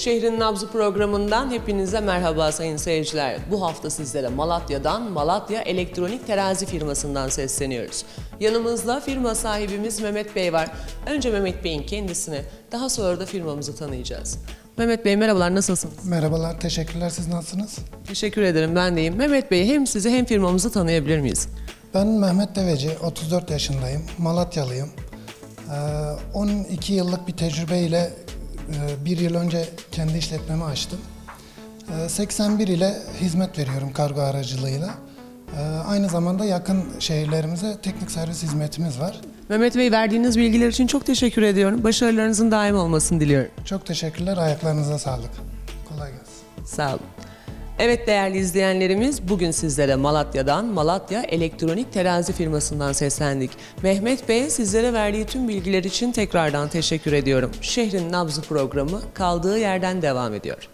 Şehrin Nabzı programından hepinize merhaba sayın seyirciler. Bu hafta sizlere Malatya'dan Malatya Elektronik Terazi firmasından sesleniyoruz. Yanımızda firma sahibimiz Mehmet Bey var. Önce Mehmet Bey'in kendisini, daha sonra da firmamızı tanıyacağız. Mehmet Bey merhabalar, nasılsınız? Merhabalar, teşekkürler. Siz nasılsınız? Teşekkür ederim, ben deyim. Mehmet Bey hem sizi hem firmamızı tanıyabilir miyiz? Ben Mehmet Deveci, 34 yaşındayım. Malatyalıyım. Ee, 12 yıllık bir tecrübeyle bir yıl önce kendi işletmemi açtım. Ee, 81 ile hizmet veriyorum kargo aracılığıyla. Ee, Aynı zamanda yakın şehirlerimize teknik servis hizmetimiz var. Mehmet Bey verdiğiniz bilgiler için çok teşekkür ediyorum. Başarılarınızın daim olmasını diliyorum. Çok teşekkürler, ayaklarınıza sağlık. Kolay gelsin. Sağ olun. Evet değerli izleyenlerimiz bugün sizlere Malatya'dan Malatya Elektronik Terazi firmasından seslendik. Mehmet Bey sizlere verdiği tüm bilgiler için tekrardan teşekkür ediyorum. Şehrin Nabzı programı kaldığı yerden devam ediyor.